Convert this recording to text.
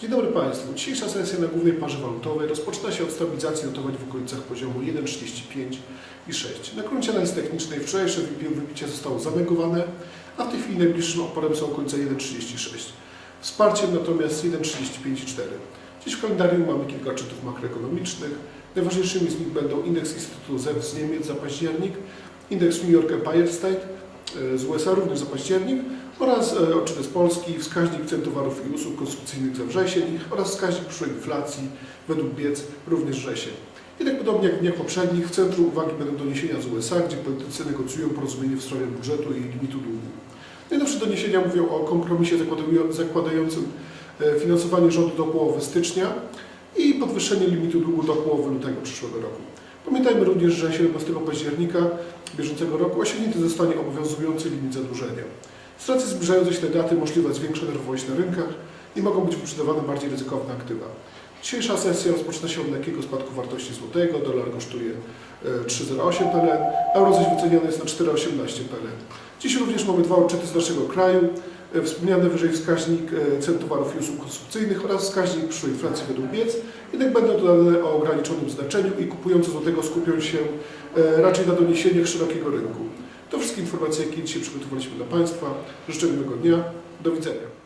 Dzień dobry Państwu. Dzisiejsza sesja na głównej parze walutowej rozpoczyna się od stabilizacji notowań w okolicach poziomu 1,35 i 6. Na gruncie analizy technicznej wczorajsze wybi- wybicie zostało zanegowane, a w tej chwili najbliższym oporem są okolice 1,36. Wsparciem natomiast 1,35 i 4. Dziś w kalendarium mamy kilka odczytów makroekonomicznych. Najważniejszymi z nich będą indeks Instytutu ZEW z Niemiec za październik, indeks New York Empire State z USA również za październik oraz e, odczyty z Polski, wskaźnik cen towarów i usług konsumpcyjnych za wrzesień oraz wskaźnik przyszłej inflacji według biec również wrzesień. Jednak podobnie jak w dniach poprzednich, w centrum uwagi będą doniesienia z USA, gdzie politycy negocjują porozumienie w sprawie budżetu i limitu długu. Najnowsze doniesienia mówią o kompromisie zakładają- zakładającym e, finansowanie rządu do połowy stycznia i podwyższenie limitu długu do połowy lutego przyszłego roku. Pamiętajmy również, że 17 października bieżącego roku osiągnięty zostanie obowiązujący limit zadłużenia. Z racji zbliżającej się tej daty możliwa jest większa nerwowość na rynkach i mogą być wyprzedawane bardziej ryzykowne aktywa. Dzisiejsza sesja rozpoczyna się od lekkiego spadku wartości złotego, dolar kosztuje e, 3,08 PLN, euro zaś wyceniane jest na 4,18 PLN. Dziś również mamy dwa odczyty z naszego kraju, e, wspomniany wyżej wskaźnik e, cen towarów i usług konsumpcyjnych oraz wskaźnik przyszłej inflacji według biec, jednak będą to dane o ograniczonym znaczeniu i kupujący złotego skupią się e, raczej na doniesieniach szerokiego rynku. To wszystkie informacje, jakie dzisiaj przygotowaliśmy dla Państwa. Życzę miłego dnia. Do widzenia.